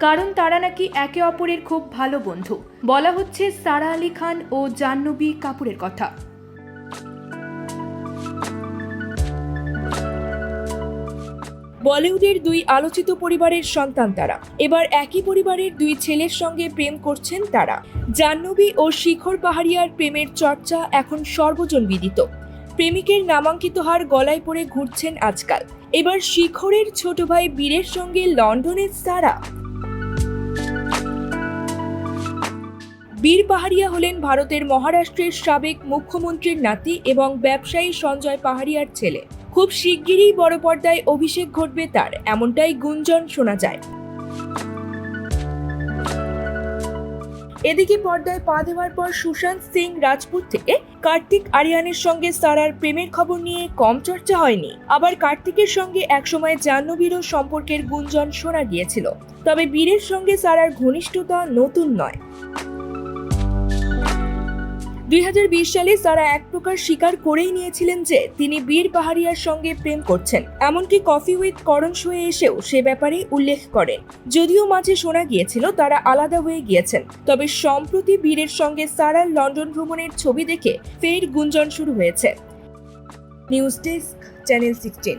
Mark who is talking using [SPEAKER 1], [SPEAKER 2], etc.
[SPEAKER 1] কারণ তারা নাকি একে অপরের খুব ভালো বন্ধু। বলা হচ্ছে সারা আলী খান ও জাহ্নবী কাপুরের কথা। বলিউডের দুই আলোচিত পরিবারের সন্তান তারা। এবার একই পরিবারের দুই ছেলের সঙ্গে প্রেম করছেন তারা। জাহ্নবী ও শিখর পাহাড়িয়ার প্রেমের চর্চা এখন সর্বজন বিদিত। প্রেমিকের নামাঙ্কিত হার গলায় পড়ে ঘুরছেন আজকাল। এবার শিখরের ছোট ভাই বীরের সঙ্গে লন্ডনের সারা। বীর পাহাড়িয়া হলেন ভারতের মহারাষ্ট্রের সাবেক মুখ্যমন্ত্রীর নাতি এবং ব্যবসায়ী সঞ্জয় পাহাড়িয়ার ছেলে। খুব শিগগিরই বড় পর্দায় অভিষেক ঘটবে তার, এমনটাই গুঞ্জন শোনা যায়। এদিকে পর্দায় পা দেওয়ার পর সুশান্ত সিং রাজপুত থেকে কার্তিক আরিয়ানের সঙ্গে সারার প্রেমের খবর নিয়ে কম চর্চা হয়নি। আবার কার্তিকের সঙ্গে একসময় জাহ্নবীরও সম্পর্কের গুঞ্জন শোনা গিয়েছিল। তবে বীরের সঙ্গে সারার ঘনিষ্ঠতা নতুন নয়। দু হাজার বিশ সালে সারা এক প্রকার স্বীকার করেই নিয়েছিলেন যে তিনি বীর পাহাড়িয়ার সঙ্গে প্রেম করছেন। এমনকি কফি উইথ করণ শোয়ে এসেও সে ব্যাপারে উল্লেখ করেন। যদিও মাঝে শোনা গিয়েছিল তারা আলাদা হয়ে গিয়েছেন, তবে সম্প্রতি বীরের সঙ্গে সারার লন্ডন ভ্রমণের ছবি দেখে ফের গুঞ্জন শুরু হয়েছে। News desk, channel sixteen.